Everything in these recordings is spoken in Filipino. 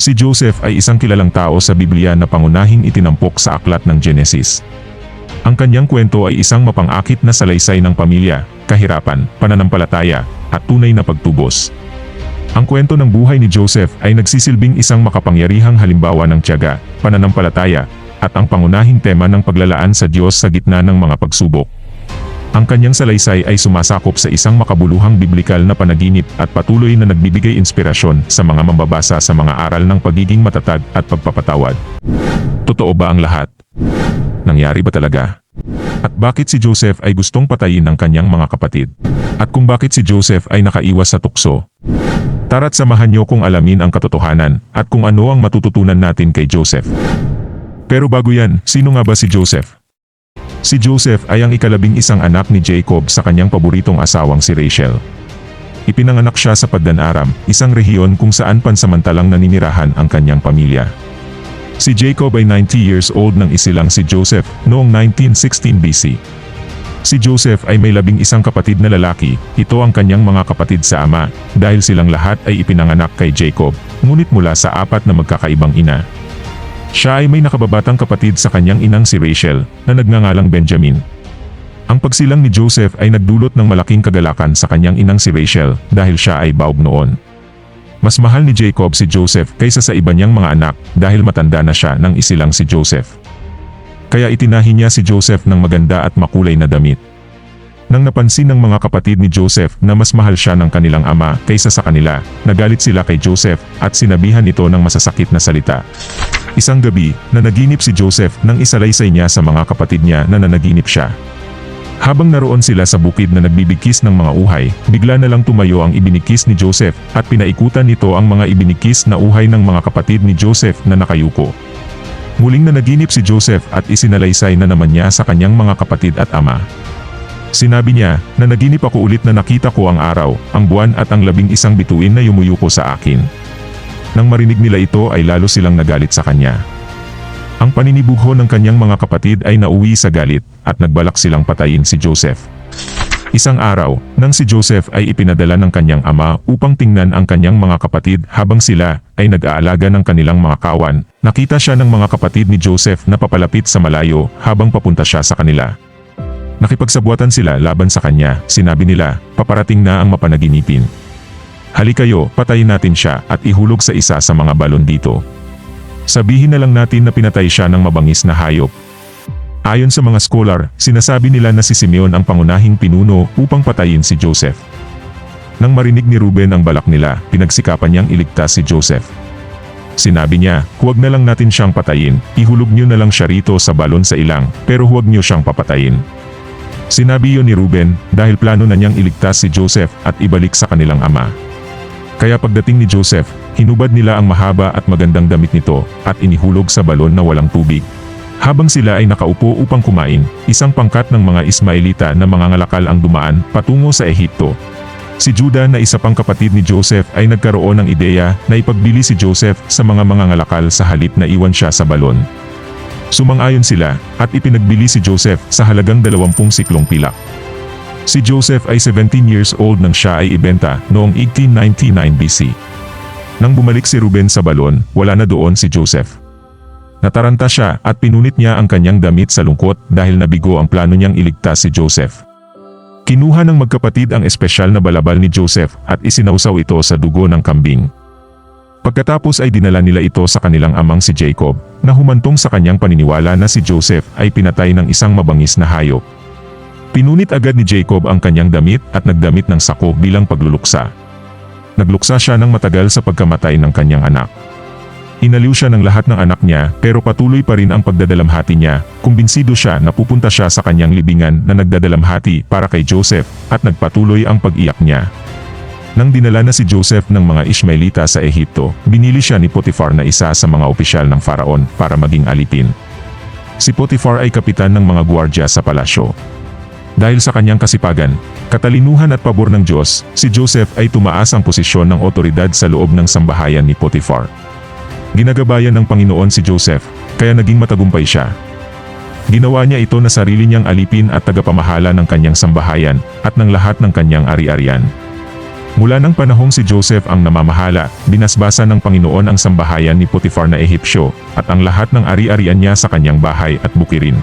Si Joseph ay isang kilalang tao sa Biblia na pangunahing itinampok sa aklat ng Genesis. Ang kanyang kwento ay isang mapangakit na salaysay ng pamilya, kahirapan, pananampalataya, at tunay na pagtubos. Ang kwento ng buhay ni Joseph ay nagsisilbing isang makapangyarihang halimbawa ng tiyaga, pananampalataya, at ang pangunahing tema ng paglalaan sa Diyos sa gitna ng mga pagsubok. Ang kanyang salaysay ay sumasakop sa isang makabuluhang biblikal na panaginip at patuloy na nagbibigay inspirasyon sa mga mambabasa sa mga aral ng pagiging matatag at pagpapatawad. Totoo ba ang lahat? Nangyari ba talaga? At bakit si Joseph ay gustong patayin ng kanyang mga kapatid? At kung bakit si Joseph ay nakaiwas sa tukso? Tara't samahan niyo kung alamin ang katotohanan at kung ano ang matututunan natin kay Joseph. Pero bago yan, sino nga ba si Joseph? Si Joseph ay ang ikalabing isang anak ni Jacob sa kanyang paboritong asawang si Rachel. Ipinanganak siya sa Paddan-aram, isang rehiyon kung saan pansamantalang naninirahan ang kanyang pamilya. Si Jacob ay 90 years old nang isilang si Joseph noong 1916 BC. Si Joseph ay may labing isang kapatid na lalaki, ito ang kanyang mga kapatid sa ama, dahil silang lahat ay ipinanganak kay Jacob, ngunit mula sa apat na magkakaibang ina. Siya ay may nakababatang kapatid sa kanyang inang si Rachel, na nagngangalang Benjamin. Ang pagsilang ni Joseph ay nagdulot ng malaking kagalakan sa kanyang inang si Rachel dahil siya ay baog noon. Mas mahal ni Jacob si Joseph kaysa sa iba niyang mga anak dahil matanda na siya nang isilang si Joseph. Kaya itinahi niya si Joseph ng maganda at makulay na damit. Nang napansin ng mga kapatid ni Joseph na mas mahal siya ng kanilang ama kaysa sa kanila, nagalit sila kay Joseph at sinabihan ito ng masasakit na salita. Isang gabi, nanaginip si Joseph nang isalaysay niya sa mga kapatid niya na nanaginip siya. Habang naroon sila sa bukid na nagbibigkis ng mga uhay, bigla na lang tumayo ang ibinikis ni Joseph at pinaikutan nito ang mga ibinikis na uhay ng mga kapatid ni Joseph na nakayuko. Muling na naginip si Joseph at isinalaysay na naman niya sa kanyang mga kapatid at ama. Sinabi niya, na naginip ako ulit na nakita ko ang araw, ang buwan at ang labing isang bituin na yumuyuko sa akin. Nang marinig nila ito ay lalo silang nagalit sa kanya. Ang paninibugho ng kanyang mga kapatid ay nauwi sa galit at nagbalak silang patayin si Joseph. Isang araw, nang si Joseph ay ipinadala ng kanyang ama upang tingnan ang kanyang mga kapatid habang sila ay nag-aalaga ng kanilang mga kawan, nakita siya ng mga kapatid ni Joseph na papalapit sa malayo habang papunta siya sa kanila. Nakipagsabuatan sila laban sa kanya, sinabi nila, paparating na ang mapanaginipin. Halikayo, patayin natin siya at ihulog sa isa sa mga balon dito. Sabihin na lang natin na pinatay siya ng mabangis na hayop. Ayon sa mga scholar, sinasabi nila na si Simeon ang pangunahing pinuno upang patayin si Joseph. Nang marinig ni Ruben ang balak nila, pinagsikapan niyang iligtas si Joseph. Sinabi niya, huwag na lang natin siyang patayin, ihulog niyo na lang siya rito sa balon sa ilang, pero huwag niyo siyang papatayin. Sinabi yon ni Ruben dahil plano na niyang iligtas si Joseph at ibalik sa kanilang ama. Kaya pagdating ni Joseph, hinubad nila ang mahaba at magandang damit nito at inihulog sa balon na walang tubig. Habang sila ay nakaupo upang kumain, isang pangkat ng mga Ismailita na mga ngalakal ang dumaan patungo sa Ehipto. Si Judah na isa pang kapatid ni Joseph ay nagkaroon ng ideya na ipagbili si Joseph sa mga mga ngalakal sa halip na iwan siya sa balon. Sumang-ayon sila at ipinagbili si Joseph sa halagang 20 siklong pilak. Si Joseph ay 17 years old nang siya ay ibenta noong 1899 BC. Nang bumalik si Ruben sa balon, wala na doon si Joseph. Nataranta siya at pinunit niya ang kanyang damit sa lungkot dahil nabigo ang plano niyang iligtas si Joseph. Kinuha ng magkapatid ang espesyal na balabal ni Joseph at isinausaw ito sa dugo ng kambing. Pagkatapos ay dinala nila ito sa kanilang amang si Jacob, na humantong sa kanyang paniniwala na si Joseph ay pinatay ng isang mabangis na hayop. Pinunit agad ni Jacob ang kanyang damit at nagdamit ng sako bilang pagluluksa. Nagluksa siya ng matagal sa pagkamatay ng kanyang anak. Inaliw siya ng lahat ng anak niya pero patuloy pa rin ang pagdadalamhati niya, kumbinsido siya na pupunta siya sa kanyang libingan na nagdadalamhati para kay Joseph at nagpatuloy ang pag-iyak niya. Nang dinala na si Joseph ng mga Ishmaelita sa Ehipto, binili siya ni Potiphar na isa sa mga opisyal ng Faraon para maging alipin. Si Potiphar ay kapitan ng mga gwardya sa palasyo. Dahil sa kanyang kasipagan, katalinuhan at pabor ng Diyos, si Joseph ay tumaas ang posisyon ng otoridad sa loob ng sambahayan ni Potiphar. Ginagabayan ng Panginoon si Joseph, kaya naging matagumpay siya. Ginawa niya ito na sarili niyang alipin at tagapamahala ng kanyang sambahayan at ng lahat ng kanyang ari-arian. Mula ng panahong si Joseph ang namamahala, binasbasa ng Panginoon ang sambahayan ni Potiphar na Ehipsyo, at ang lahat ng ari-arian niya sa kanyang bahay at bukirin.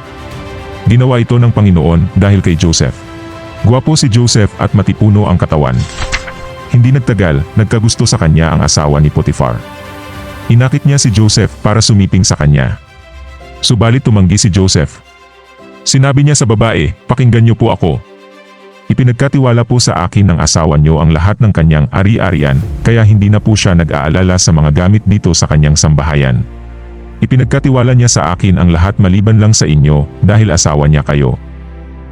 Ginawa ito ng Panginoon dahil kay Joseph. Gwapo si Joseph at matipuno ang katawan. Hindi nagtagal, nagkagusto sa kanya ang asawa ni Potiphar. Inakit niya si Joseph para sumiping sa kanya. Subalit tumanggi si Joseph. Sinabi niya sa babae, pakinggan niyo po ako, Ipinagkatiwala po sa akin ng asawa niyo ang lahat ng kanyang ari-arian, kaya hindi na po siya nag-aalala sa mga gamit dito sa kanyang sambahayan. Ipinagkatiwala niya sa akin ang lahat maliban lang sa inyo, dahil asawa niya kayo.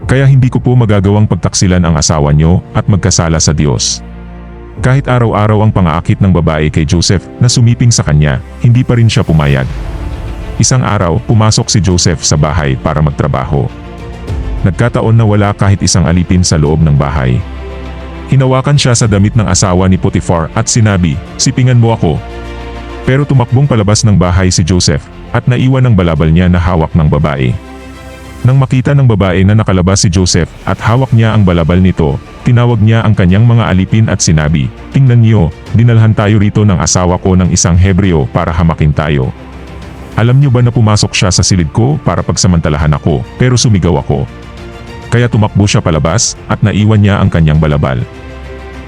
Kaya hindi ko po magagawang pagtaksilan ang asawa niyo at magkasala sa Diyos. Kahit araw-araw ang pangaakit ng babae kay Joseph na sumiping sa kanya, hindi pa rin siya pumayag. Isang araw, pumasok si Joseph sa bahay para magtrabaho. Nagkataon na wala kahit isang alipin sa loob ng bahay. Hinawakan siya sa damit ng asawa ni Potiphar at sinabi, Sipingan mo ako. Pero tumakbong palabas ng bahay si Joseph at naiwan ng balabal niya na hawak ng babae. Nang makita ng babae na nakalabas si Joseph at hawak niya ang balabal nito, tinawag niya ang kanyang mga alipin at sinabi, Tingnan niyo, dinalhan tayo rito ng asawa ko ng isang Hebreo para hamakin tayo. Alam niyo ba na pumasok siya sa silid ko para pagsamantalahan ako, pero sumigaw ako. Kaya tumakbo siya palabas at naiwan niya ang kanyang balabal.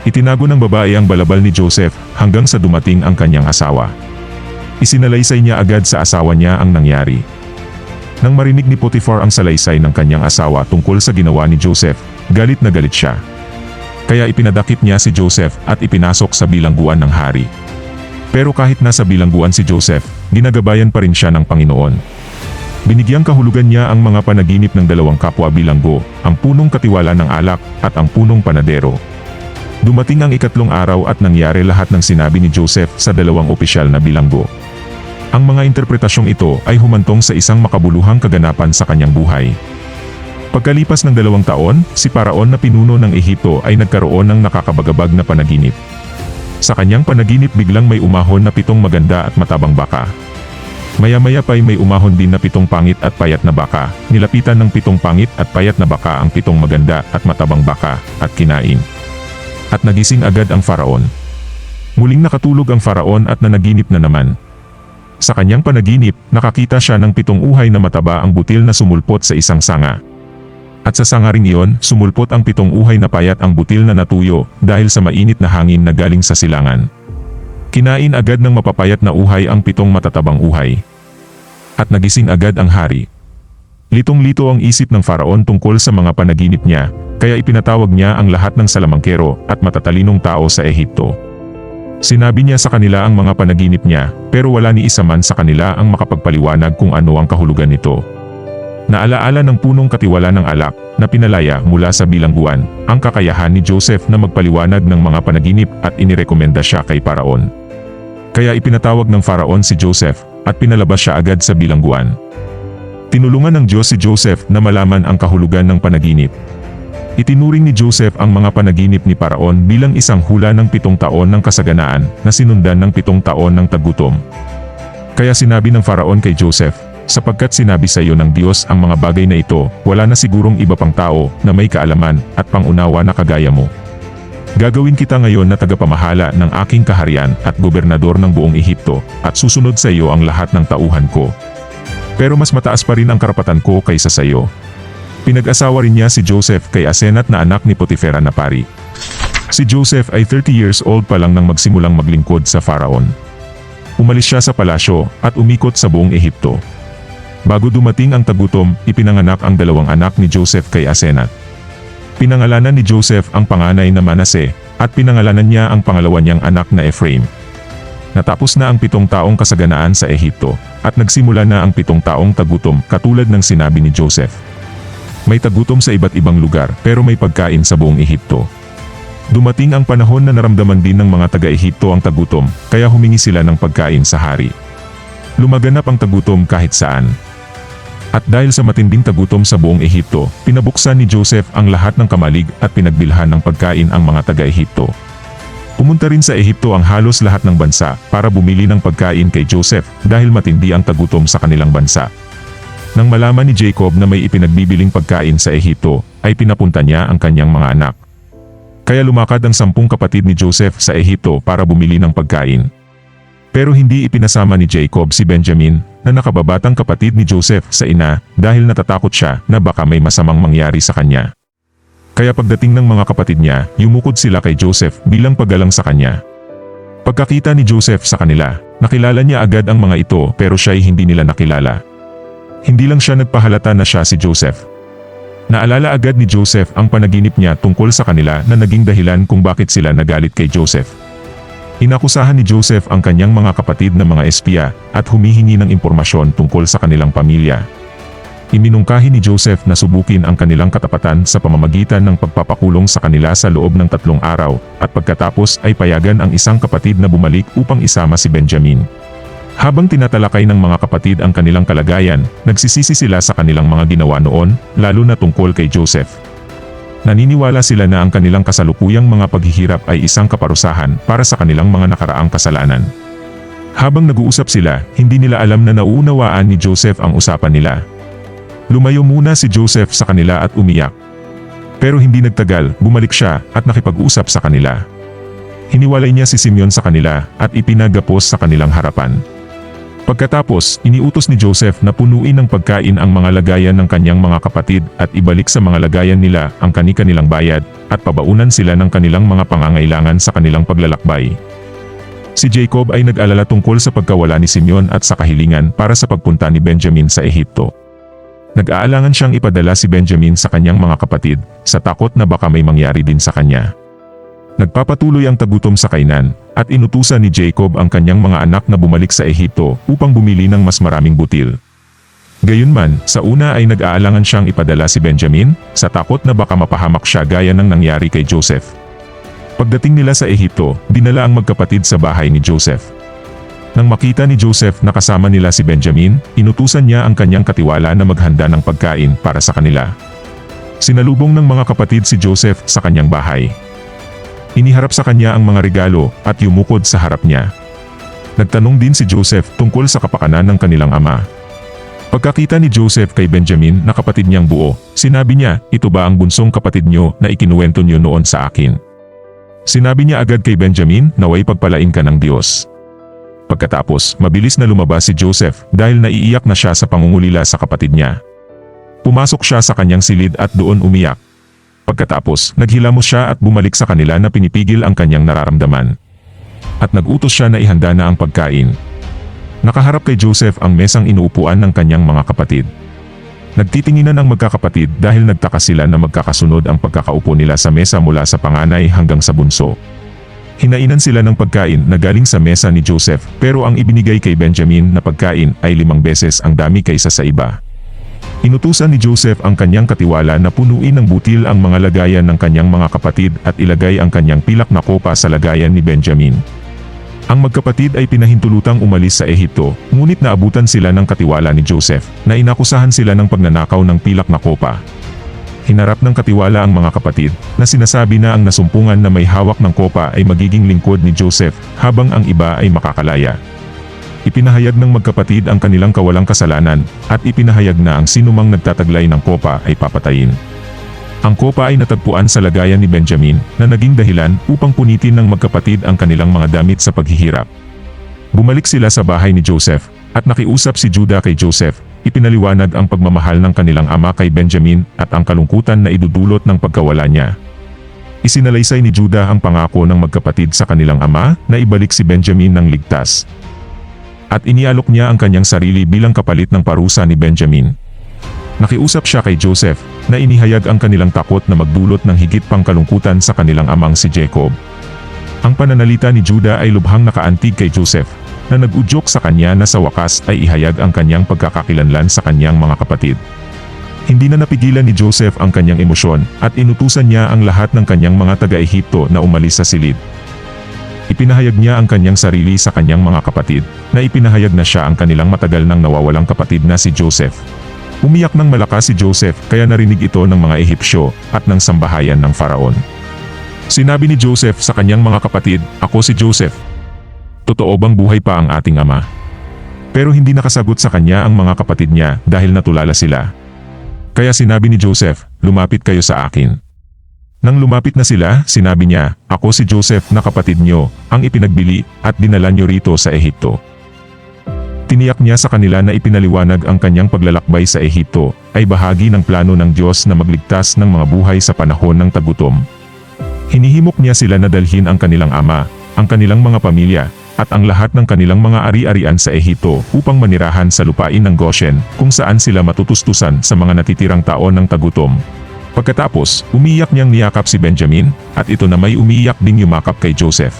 Itinago ng babae ang balabal ni Joseph hanggang sa dumating ang kanyang asawa. Isinalaysay niya agad sa asawa niya ang nangyari. Nang marinig ni Potiphar ang salaysay ng kanyang asawa tungkol sa ginawa ni Joseph, galit na galit siya. Kaya ipinadakip niya si Joseph at ipinasok sa bilangguan ng hari. Pero kahit nasa bilangguan si Joseph, ginagabayan pa rin siya ng Panginoon. Binigyang kahulugan niya ang mga panaginip ng dalawang kapwa bilanggo, ang punong katiwala ng alak at ang punong panadero. Dumating ang ikatlong araw at nangyari lahat ng sinabi ni Joseph sa dalawang opisyal na bilanggo. Ang mga interpretasyong ito ay humantong sa isang makabuluhang kaganapan sa kanyang buhay. Pagkalipas ng dalawang taon, si Paraon na pinuno ng Ehipto ay nagkaroon ng nakakabagabag na panaginip. Sa kanyang panaginip biglang may umahon na pitong maganda at matabang baka. Maya-maya pa'y may umahon din na pitong pangit at payat na baka, nilapitan ng pitong pangit at payat na baka ang pitong maganda at matabang baka, at kinain. At nagising agad ang faraon. Muling nakatulog ang faraon at nanaginip na naman. Sa kanyang panaginip, nakakita siya ng pitong uhay na mataba ang butil na sumulpot sa isang sanga. At sa sanga ring iyon, sumulpot ang pitong uhay na payat ang butil na natuyo dahil sa mainit na hangin na galing sa silangan. Kinain agad ng mapapayat na uhay ang pitong matatabang uhay. At nagising agad ang hari. Litong-lito ang isip ng faraon tungkol sa mga panaginip niya, kaya ipinatawag niya ang lahat ng salamangkero at matatalinong tao sa Ehipto. Sinabi niya sa kanila ang mga panaginip niya, pero wala ni isa man sa kanila ang makapagpaliwanag kung ano ang kahulugan nito. Naalaala ng punong katiwala ng alak, na pinalaya mula sa bilangguan, ang kakayahan ni Joseph na magpaliwanag ng mga panaginip at inirekomenda siya kay Paraon. Kaya ipinatawag ng Faraon si Joseph, at pinalabas siya agad sa bilangguan. Tinulungan ng Diyos si Joseph na malaman ang kahulugan ng panaginip. Itinuring ni Joseph ang mga panaginip ni Paraon bilang isang hula ng pitong taon ng kasaganaan na sinundan ng pitong taon ng tagutom. Kaya sinabi ng Faraon kay Joseph, sapagkat sinabi sa iyo ng Diyos ang mga bagay na ito, wala na sigurong iba pang tao na may kaalaman at pangunawa na kagaya mo. Gagawin kita ngayon na tagapamahala ng aking kaharian at gobernador ng buong Ehipto, at susunod sa iyo ang lahat ng tauhan ko. Pero mas mataas pa rin ang karapatan ko kaysa sa iyo. Pinag-asawa rin niya si Joseph kay Asenat na anak ni Potifera na pari. Si Joseph ay 30 years old pa lang nang magsimulang maglingkod sa Faraon. Umalis siya sa palasyo at umikot sa buong Ehipto. Bago dumating ang tagutom, ipinanganak ang dalawang anak ni Joseph kay Asenat. Pinangalanan ni Joseph ang panganay na Manase, at pinangalanan niya ang pangalawa niyang anak na Ephraim. Natapos na ang pitong taong kasaganaan sa Ehipto, at nagsimula na ang pitong taong tagutom katulad ng sinabi ni Joseph. May tagutom sa iba't ibang lugar pero may pagkain sa buong Ehipto. Dumating ang panahon na naramdaman din ng mga taga-Ehipto ang tagutom, kaya humingi sila ng pagkain sa hari. Lumaganap ang tagutom kahit saan, at dahil sa matinding tagutom sa buong Ehipto, pinabuksan ni Joseph ang lahat ng kamalig at pinagbilhan ng pagkain ang mga taga-Ehipto. Pumunta rin sa Ehipto ang halos lahat ng bansa para bumili ng pagkain kay Joseph dahil matindi ang tagutom sa kanilang bansa. Nang malaman ni Jacob na may ipinagbibiling pagkain sa Ehipto, ay pinapunta niya ang kanyang mga anak. Kaya lumakad ang sampung kapatid ni Joseph sa Ehipto para bumili ng pagkain. Pero hindi ipinasama ni Jacob si Benjamin na nakababatang kapatid ni Joseph sa ina dahil natatakot siya na baka may masamang mangyari sa kanya. Kaya pagdating ng mga kapatid niya, yumukod sila kay Joseph bilang paggalang sa kanya. Pagkakita ni Joseph sa kanila, nakilala niya agad ang mga ito pero siya ay hindi nila nakilala. Hindi lang siya nagpahalata na siya si Joseph. Naalala agad ni Joseph ang panaginip niya tungkol sa kanila na naging dahilan kung bakit sila nagalit kay Joseph. Inakusahan ni Joseph ang kanyang mga kapatid na mga espya at humihingi ng impormasyon tungkol sa kanilang pamilya. Iminungkahi ni Joseph na subukin ang kanilang katapatan sa pamamagitan ng pagpapakulong sa kanila sa loob ng tatlong araw at pagkatapos ay payagan ang isang kapatid na bumalik upang isama si Benjamin. Habang tinatalakay ng mga kapatid ang kanilang kalagayan, nagsisisi sila sa kanilang mga ginawa noon, lalo na tungkol kay Joseph. Naniniwala sila na ang kanilang kasalukuyang mga paghihirap ay isang kaparusahan para sa kanilang mga nakaraang kasalanan. Habang nag-uusap sila, hindi nila alam na nauunawaan ni Joseph ang usapan nila. Lumayo muna si Joseph sa kanila at umiyak. Pero hindi nagtagal, bumalik siya at nakipag-usap sa kanila. Hiniwalay niya si Simeon sa kanila at ipinagapos sa kanilang harapan. Pagkatapos, iniutos ni Joseph na punuin ng pagkain ang mga lagayan ng kanyang mga kapatid at ibalik sa mga lagayan nila ang kani-kanilang bayad at pabaunan sila ng kanilang mga pangangailangan sa kanilang paglalakbay. Si Jacob ay nag-alala tungkol sa pagkawala ni Simeon at sa kahilingan para sa pagpunta ni Benjamin sa Ehipto. Nag-aalangan siyang ipadala si Benjamin sa kanyang mga kapatid sa takot na baka may mangyari din sa kanya. Nagpapatuloy ang tagutom sa kainan, at inutusan ni Jacob ang kanyang mga anak na bumalik sa Ehipto upang bumili ng mas maraming butil. Gayunman, sa una ay nag-aalangan siyang ipadala si Benjamin, sa takot na baka mapahamak siya gaya ng nangyari kay Joseph. Pagdating nila sa Ehipto, dinala ang magkapatid sa bahay ni Joseph. Nang makita ni Joseph na kasama nila si Benjamin, inutusan niya ang kanyang katiwala na maghanda ng pagkain para sa kanila. Sinalubong ng mga kapatid si Joseph sa kanyang bahay. Iniharap sa kanya ang mga regalo at yumukod sa harap niya. Nagtanong din si Joseph tungkol sa kapakanan ng kanilang ama. Pagkakita ni Joseph kay Benjamin na kapatid niyang buo, sinabi niya, ito ba ang bunsong kapatid niyo na ikinuwento niyo noon sa akin? Sinabi niya agad kay Benjamin, naway pagpalain ka ng Diyos. Pagkatapos, mabilis na lumabas si Joseph dahil naiiyak na siya sa pangungulila sa kapatid niya. Pumasok siya sa kanyang silid at doon umiyak. Pagkatapos, naghilamos siya at bumalik sa kanila na pinipigil ang kanyang nararamdaman. At nagutos siya na ihanda na ang pagkain. Nakaharap kay Joseph ang mesang inuupuan ng kanyang mga kapatid. Nagtitinginan ang magkakapatid dahil nagtaka sila na magkakasunod ang pagkakaupo nila sa mesa mula sa panganay hanggang sa bunso. Hinainan sila ng pagkain na galing sa mesa ni Joseph pero ang ibinigay kay Benjamin na pagkain ay limang beses ang dami kaysa sa iba. Inutusan ni Joseph ang kanyang katiwala na punuin ng butil ang mga lagayan ng kanyang mga kapatid at ilagay ang kanyang pilak na kopa sa lagayan ni Benjamin. Ang magkapatid ay pinahintulutang umalis sa Ehipto, ngunit naabutan sila ng katiwala ni Joseph, na inakusahan sila ng pagnanakaw ng pilak na kopa. Hinarap ng katiwala ang mga kapatid, na sinasabi na ang nasumpungan na may hawak ng kopa ay magiging lingkod ni Joseph, habang ang iba ay makakalaya. Ipinahayag ng magkapatid ang kanilang kawalang kasalanan at ipinahayag na ang sinumang nagtataglay ng kopa ay papatayin. Ang kopa ay natagpuan sa lagayan ni Benjamin na naging dahilan upang punitin ng magkapatid ang kanilang mga damit sa paghihirap. Bumalik sila sa bahay ni Joseph at nakiusap si Judah kay Joseph, ipinaliwanag ang pagmamahal ng kanilang ama kay Benjamin at ang kalungkutan na idudulot ng pagkawala niya. Isinalaysay ni Judah ang pangako ng magkapatid sa kanilang ama na ibalik si Benjamin ng ligtas at inialok niya ang kanyang sarili bilang kapalit ng parusa ni Benjamin. Nakiusap siya kay Joseph na inihayag ang kanilang takot na magdulot ng higit pang kalungkutan sa kanilang amang si Jacob. Ang pananalita ni Judah ay lubhang nakaantig kay Joseph na nag-udyok sa kanya na sa wakas ay ihayag ang kanyang pagkakakilanlan sa kanyang mga kapatid. Hindi na napigilan ni Joseph ang kanyang emosyon at inutusan niya ang lahat ng kanyang mga taga-Ehipto na umalis sa silid. Ipinahayag niya ang kanyang sarili sa kanyang mga kapatid, na ipinahayag na siya ang kanilang matagal nang nawawalang kapatid na si Joseph. Umiyak ng malakas si Joseph kaya narinig ito ng mga Ehipsyo at ng sambahayan ng Faraon. Sinabi ni Joseph sa kanyang mga kapatid, Ako si Joseph. Totoo bang buhay pa ang ating ama? Pero hindi nakasagot sa kanya ang mga kapatid niya dahil natulala sila. Kaya sinabi ni Joseph, Lumapit kayo sa akin. Nang lumapit na sila, sinabi niya, Ako si Joseph na kapatid niyo, ang ipinagbili, at dinala niyo rito sa Ehipto. Tiniyak niya sa kanila na ipinaliwanag ang kanyang paglalakbay sa Ehipto, ay bahagi ng plano ng Diyos na magligtas ng mga buhay sa panahon ng tagutom. Hinihimok niya sila na dalhin ang kanilang ama, ang kanilang mga pamilya, at ang lahat ng kanilang mga ari-arian sa Ehipto upang manirahan sa lupain ng Goshen, kung saan sila matutustusan sa mga natitirang taon ng tagutom. Pagkatapos, umiyak niyang niyakap si Benjamin, at ito na may umiiyak ding yumakap kay Joseph.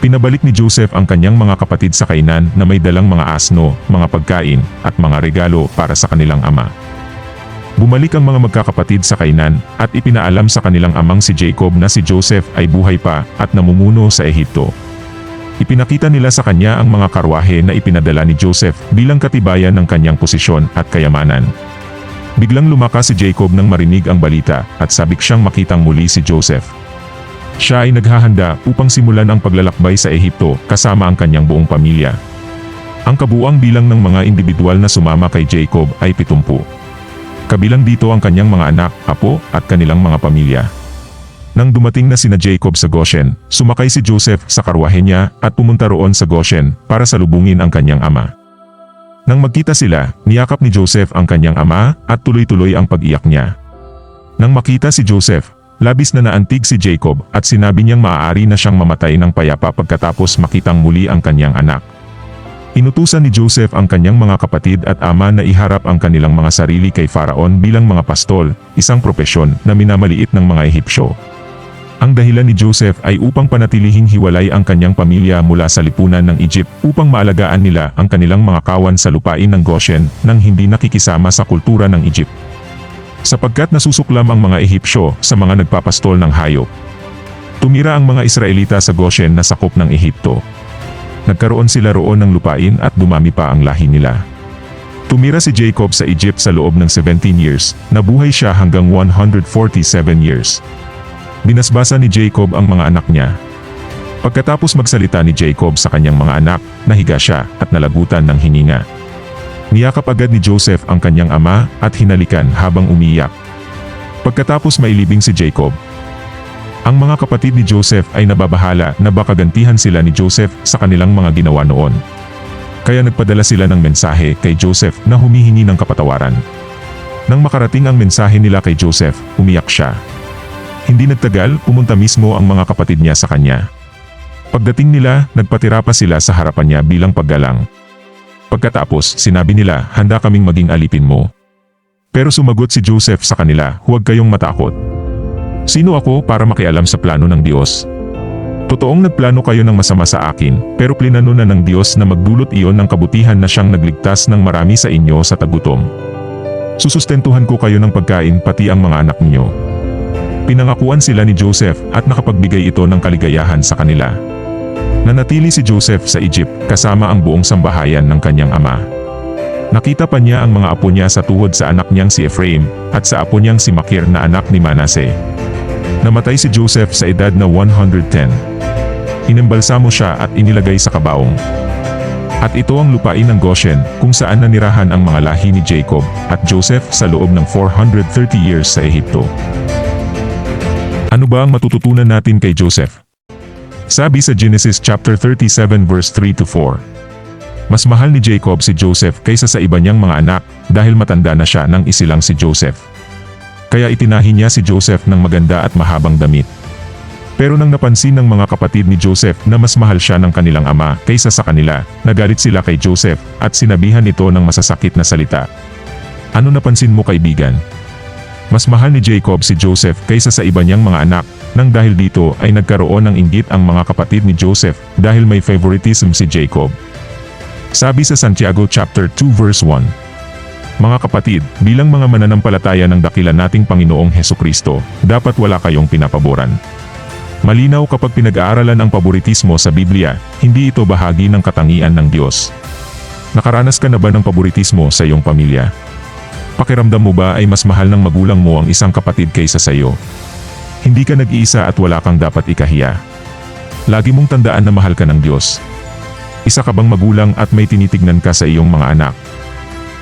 Pinabalik ni Joseph ang kanyang mga kapatid sa kainan na may dalang mga asno, mga pagkain, at mga regalo para sa kanilang ama. Bumalik ang mga magkakapatid sa kainan, at ipinaalam sa kanilang amang si Jacob na si Joseph ay buhay pa at namumuno sa Ehipto. Ipinakita nila sa kanya ang mga karwahe na ipinadala ni Joseph bilang katibayan ng kanyang posisyon at kayamanan. Biglang lumakas si Jacob nang marinig ang balita at sabik siyang makitang muli si Joseph. Siya ay naghahanda upang simulan ang paglalakbay sa Ehipto kasama ang kanyang buong pamilya. Ang kabuang bilang ng mga individual na sumama kay Jacob ay 70. Kabilang dito ang kanyang mga anak, apo, at kanilang mga pamilya. Nang dumating na sina Jacob sa Goshen, sumakay si Joseph sa karwahe niya at pumunta roon sa Goshen para salubungin ang kanyang ama. Nang magkita sila, niyakap ni Joseph ang kanyang ama at tuloy-tuloy ang pag-iyak niya. Nang makita si Joseph, labis na naantig si Jacob at sinabi niyang maaari na siyang mamatay ng payapa pagkatapos makitang muli ang kanyang anak. Inutusan ni Joseph ang kanyang mga kapatid at ama na iharap ang kanilang mga sarili kay Faraon bilang mga pastol, isang propesyon na minamaliit ng mga Ehipsyo. Ang dahilan ni Joseph ay upang panatilihing hiwalay ang kanyang pamilya mula sa lipunan ng Egypt upang maalagaan nila ang kanilang mga kawan sa lupain ng Goshen nang hindi nakikisama sa kultura ng Egypt. Sapagkat nasusuklam ang mga Ehipsyo sa mga nagpapastol ng hayop. Tumira ang mga Israelita sa Goshen na sakop ng Ehipto. Nagkaroon sila roon ng lupain at dumami pa ang lahi nila. Tumira si Jacob sa Egypt sa loob ng 17 years, nabuhay siya hanggang 147 years. Binasbasa ni Jacob ang mga anak niya. Pagkatapos magsalita ni Jacob sa kanyang mga anak, nahiga siya at nalagutan ng hininga. Niyakap agad ni Joseph ang kanyang ama at hinalikan habang umiyak. Pagkatapos mailibing si Jacob, ang mga kapatid ni Joseph ay nababahala na baka gantihan sila ni Joseph sa kanilang mga ginawa noon. Kaya nagpadala sila ng mensahe kay Joseph na humihingi ng kapatawaran. Nang makarating ang mensahe nila kay Joseph, umiyak siya. Hindi nagtagal, pumunta mismo ang mga kapatid niya sa kanya. Pagdating nila, nagpatira pa sila sa harapan niya bilang paggalang. Pagkatapos, sinabi nila, handa kaming maging alipin mo. Pero sumagot si Joseph sa kanila, huwag kayong matakot. Sino ako para makialam sa plano ng Diyos? Totoong nagplano kayo ng masama sa akin, pero plinano na ng Diyos na magdulot iyon ng kabutihan na siyang nagligtas ng marami sa inyo sa tagutom. Susustentuhan ko kayo ng pagkain pati ang mga anak niyo. Pinangakuan sila ni Joseph at nakapagbigay ito ng kaligayahan sa kanila. Nanatili si Joseph sa Egypt kasama ang buong sambahayan ng kanyang ama. Nakita pa niya ang mga apo niya sa tuhod sa anak niyang si Ephraim at sa apo niyang si Makir na anak ni Manase. Namatay si Joseph sa edad na 110. Inembalsamo siya at inilagay sa kabaong. At ito ang lupain ng Goshen kung saan nanirahan ang mga lahi ni Jacob at Joseph sa loob ng 430 years sa Ehipto. Ano ba ang matututunan natin kay Joseph? Sabi sa Genesis chapter 37 verse 3 to 4. Mas mahal ni Jacob si Joseph kaysa sa iba niyang mga anak dahil matanda na siya nang isilang si Joseph. Kaya itinahi niya si Joseph ng maganda at mahabang damit. Pero nang napansin ng mga kapatid ni Joseph na mas mahal siya ng kanilang ama kaysa sa kanila, nagalit sila kay Joseph at sinabihan ito ng masasakit na salita. Ano napansin mo kaibigan? Mas mahal ni Jacob si Joseph kaysa sa iba niyang mga anak, nang dahil dito ay nagkaroon ng inggit ang mga kapatid ni Joseph dahil may favoritism si Jacob. Sabi sa Santiago chapter 2 verse 1. Mga kapatid, bilang mga mananampalataya ng dakila nating Panginoong Heso Kristo, dapat wala kayong pinapaboran. Malinaw kapag pinag-aaralan ang paboritismo sa Biblia, hindi ito bahagi ng katangian ng Diyos. Nakaranas ka na ba ng paboritismo sa iyong pamilya? Pakiramdam mo ba ay mas mahal ng magulang mo ang isang kapatid kaysa sa iyo? Hindi ka nag-iisa at wala kang dapat ikahiya. Lagi mong tandaan na mahal ka ng Diyos. Isa ka bang magulang at may tinitignan ka sa iyong mga anak?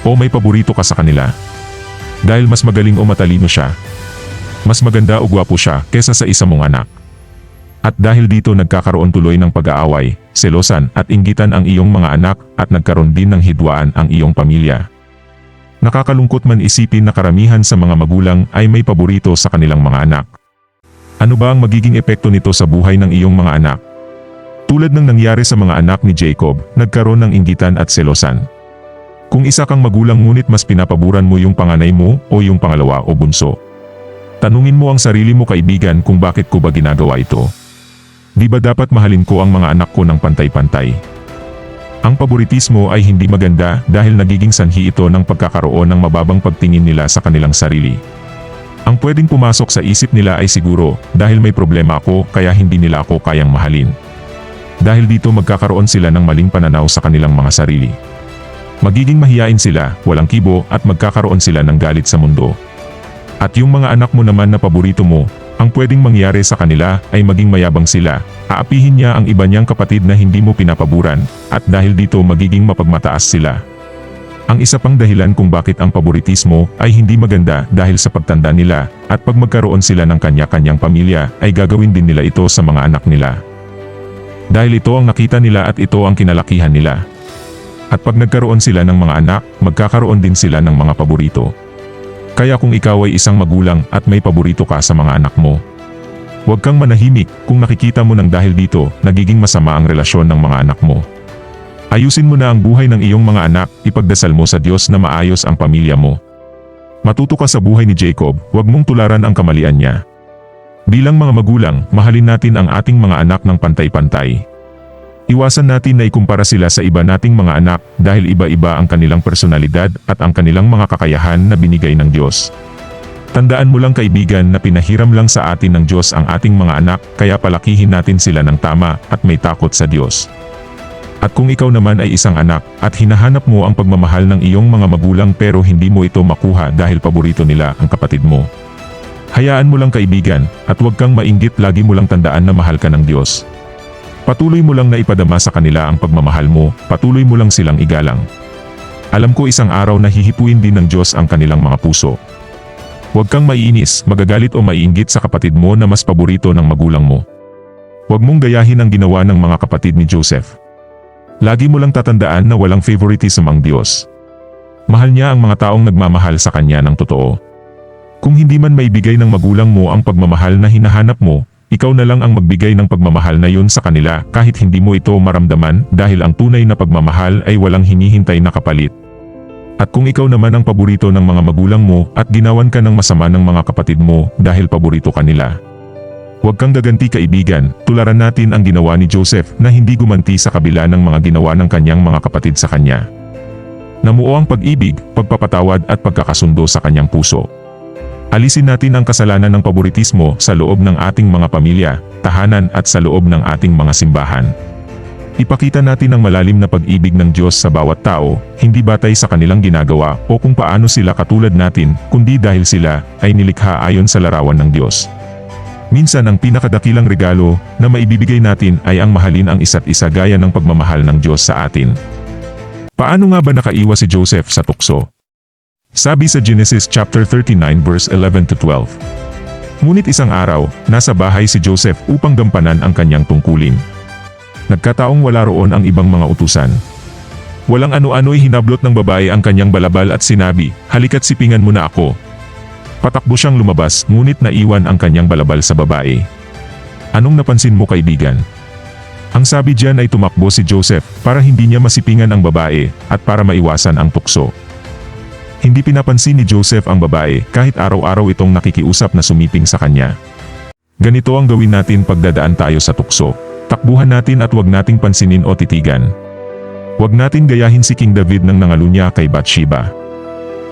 O may paborito ka sa kanila? Dahil mas magaling o matalino siya? Mas maganda o gwapo siya kesa sa isa mong anak. At dahil dito nagkakaroon tuloy ng pag-aaway, selosan at inggitan ang iyong mga anak at nagkaroon din ng hidwaan ang iyong pamilya. Nakakalungkot man isipin na karamihan sa mga magulang ay may paborito sa kanilang mga anak. Ano ba ang magiging epekto nito sa buhay ng iyong mga anak? Tulad ng nangyari sa mga anak ni Jacob, nagkaroon ng inggitan at selosan. Kung isa kang magulang ngunit mas pinapaboran mo yung panganay mo o yung pangalawa o bunso. Tanungin mo ang sarili mo kaibigan kung bakit ko ba ginagawa ito. Di ba dapat mahalin ko ang mga anak ko ng pantay-pantay? Ang paboritismo ay hindi maganda dahil nagiging sanhi ito ng pagkakaroon ng mababang pagtingin nila sa kanilang sarili. Ang pwedeng pumasok sa isip nila ay siguro, dahil may problema ako kaya hindi nila ako kayang mahalin. Dahil dito magkakaroon sila ng maling pananaw sa kanilang mga sarili. Magiging mahiyain sila, walang kibo at magkakaroon sila ng galit sa mundo. At yung mga anak mo naman na paborito mo, ang pwedeng mangyari sa kanila ay maging mayabang sila, aapihin niya ang iba niyang kapatid na hindi mo pinapaboran, at dahil dito magiging mapagmataas sila. Ang isa pang dahilan kung bakit ang paboritismo ay hindi maganda dahil sa pagtanda nila, at pag magkaroon sila ng kanya-kanyang pamilya, ay gagawin din nila ito sa mga anak nila. Dahil ito ang nakita nila at ito ang kinalakihan nila. At pag nagkaroon sila ng mga anak, magkakaroon din sila ng mga paborito. Kaya kung ikaw ay isang magulang at may paborito ka sa mga anak mo, huwag kang manahimik kung nakikita mo nang dahil dito, nagiging masama ang relasyon ng mga anak mo. Ayusin mo na ang buhay ng iyong mga anak, ipagdasal mo sa Diyos na maayos ang pamilya mo. Matuto ka sa buhay ni Jacob, huwag mong tularan ang kamalian niya. Bilang mga magulang, mahalin natin ang ating mga anak ng pantay-pantay. Iwasan natin na ikumpara sila sa iba nating mga anak dahil iba-iba ang kanilang personalidad at ang kanilang mga kakayahan na binigay ng Diyos. Tandaan mo lang kaibigan na pinahiram lang sa atin ng Diyos ang ating mga anak kaya palakihin natin sila ng tama at may takot sa Diyos. At kung ikaw naman ay isang anak at hinahanap mo ang pagmamahal ng iyong mga magulang pero hindi mo ito makuha dahil paborito nila ang kapatid mo. Hayaan mo lang kaibigan at huwag kang mainggit lagi mo lang tandaan na mahal ka ng Diyos. Patuloy mo lang na ipadama sa kanila ang pagmamahal mo, patuloy mo lang silang igalang. Alam ko isang araw na hihipuin din ng Diyos ang kanilang mga puso. Huwag kang maiinis, magagalit o maiinggit sa kapatid mo na mas paborito ng magulang mo. Huwag mong gayahin ang ginawa ng mga kapatid ni Joseph. Lagi mo lang tatandaan na walang favoritism ang Diyos. Mahal niya ang mga taong nagmamahal sa Kanya ng totoo. Kung hindi man maibigay ng magulang mo ang pagmamahal na hinahanap mo, ikaw na lang ang magbigay ng pagmamahal na yun sa kanila kahit hindi mo ito maramdaman dahil ang tunay na pagmamahal ay walang hinihintay na kapalit. At kung ikaw naman ang paborito ng mga magulang mo at ginawan ka ng masama ng mga kapatid mo dahil paborito ka nila. Huwag kang gaganti kaibigan, tularan natin ang ginawa ni Joseph na hindi gumanti sa kabila ng mga ginawa ng kanyang mga kapatid sa kanya. Namuo ang pag-ibig, pagpapatawad at pagkakasundo sa kanyang puso. Alisin natin ang kasalanan ng paboritismo sa loob ng ating mga pamilya, tahanan at sa loob ng ating mga simbahan. Ipakita natin ang malalim na pag-ibig ng Diyos sa bawat tao, hindi batay sa kanilang ginagawa o kung paano sila katulad natin, kundi dahil sila ay nilikha ayon sa larawan ng Diyos. Minsan ang pinakadakilang regalo na maibibigay natin ay ang mahalin ang isa't isa gaya ng pagmamahal ng Diyos sa atin. Paano nga ba nakaiwas si Joseph sa tukso? Sabi sa Genesis chapter 39 verse 11 to 12. Ngunit isang araw, nasa bahay si Joseph upang gampanan ang kanyang tungkulin. Nagkataong wala roon ang ibang mga utusan. Walang ano-ano'y hinablot ng babae ang kanyang balabal at sinabi, halika't sipingan mo na ako. Patakbo siyang lumabas ngunit naiwan ang kanyang balabal sa babae. Anong napansin mo kaibigan? Ang sabi diyan ay tumakbo si Joseph para hindi niya masipingan ang babae at para maiwasan ang tukso. Hindi pinapansin ni Joseph ang babae kahit araw-araw itong nakikiusap na sumiping sa kanya. Ganito ang gawin natin pagdadaan tayo sa tukso. Takbuhan natin at wag nating pansinin o titigan. Wag natin gayahin si King David nang nangalunya kay Bathsheba.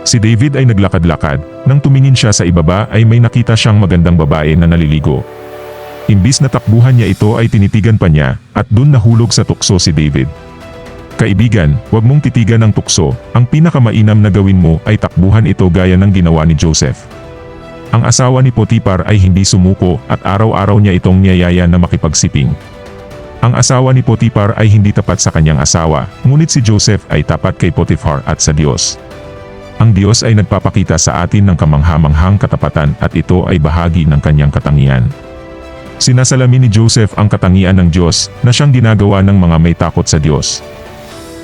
Si David ay naglakad-lakad, nang tumingin siya sa ibaba ay may nakita siyang magandang babae na naliligo. Imbis na takbuhan niya ito ay tinitigan pa niya, at dun nahulog sa tukso si David. Kaibigan, huwag mong titigan ang tukso, ang pinakamainam na gawin mo ay takbuhan ito gaya ng ginawa ni Joseph. Ang asawa ni Potipar ay hindi sumuko at araw-araw niya itong niyayaya na makipagsiping. Ang asawa ni Potipar ay hindi tapat sa kanyang asawa, ngunit si Joseph ay tapat kay Potiphar at sa Diyos. Ang Diyos ay nagpapakita sa atin ng kamanghamanghang katapatan at ito ay bahagi ng kanyang katangian. Sinasalamin ni Joseph ang katangian ng Diyos na siyang ginagawa ng mga may takot sa Diyos.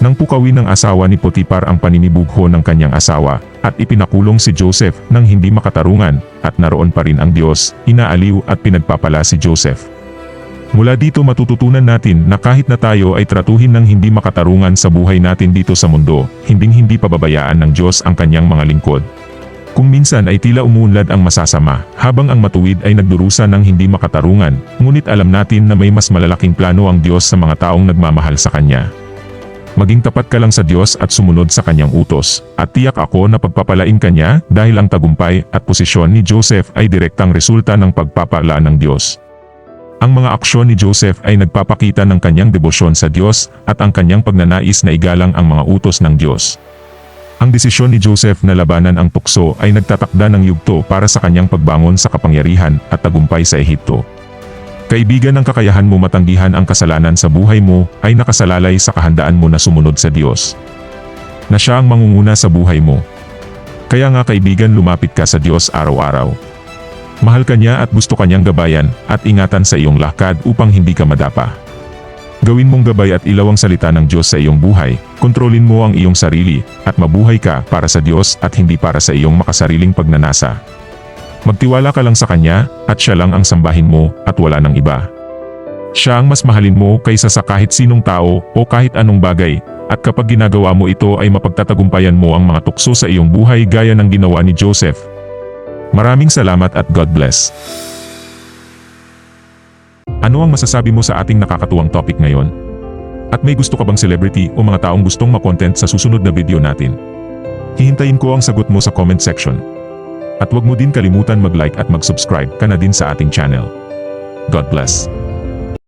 Nang pukawin ng asawa ni Potipar ang paninibugho ng kanyang asawa, at ipinakulong si Joseph nang hindi makatarungan, at naroon pa rin ang Diyos, inaaliw at pinagpapala si Joseph. Mula dito matututunan natin na kahit na tayo ay tratuhin ng hindi makatarungan sa buhay natin dito sa mundo, hinding-hindi pababayaan ng Diyos ang kanyang mga lingkod. Kung minsan ay tila umuunlad ang masasama, habang ang matuwid ay nagdurusa ng hindi makatarungan, ngunit alam natin na may mas malalaking plano ang Diyos sa mga taong nagmamahal sa Kanya. Maging tapat ka lang sa Diyos at sumunod sa kanyang utos, at tiyak ako na pagpapalain kanya dahil ang tagumpay at posisyon ni Joseph ay direktang resulta ng pagpapala ng Diyos. Ang mga aksyon ni Joseph ay nagpapakita ng kanyang debosyon sa Diyos at ang kanyang pagnanais na igalang ang mga utos ng Diyos. Ang desisyon ni Joseph na labanan ang tukso ay nagtatakda ng yugto para sa kanyang pagbangon sa kapangyarihan at tagumpay sa Ehipto. Kaibigan ng kakayahan mo matanggihan ang kasalanan sa buhay mo ay nakasalalay sa kahandaan mo na sumunod sa Diyos. Na siya ang mangunguna sa buhay mo. Kaya nga kaibigan lumapit ka sa Diyos araw-araw. Mahal ka niya at gusto kanyang gabayan at ingatan sa iyong lakad upang hindi ka madapa. Gawin mong gabay at ilaw ang salita ng Diyos sa iyong buhay, kontrolin mo ang iyong sarili, at mabuhay ka para sa Diyos at hindi para sa iyong makasariling pagnanasa. Magtiwala ka lang sa Kanya, at siya lang ang sambahin mo, at wala ng iba. Siya ang mas mahalin mo kaysa sa kahit sinong tao o kahit anong bagay, at kapag ginagawa mo ito ay mapagtatagumpayan mo ang mga tukso sa iyong buhay gaya ng ginawa ni Joseph. Maraming salamat at God bless. Ano ang masasabi mo sa ating nakakatuwang topic ngayon? At may gusto ka bang celebrity o mga taong gustong makontent sa susunod na video natin? Hihintayin ko ang sagot mo sa comment section. At huwag mo din kalimutan mag-like at mag-subscribe ka na din sa ating channel. God bless.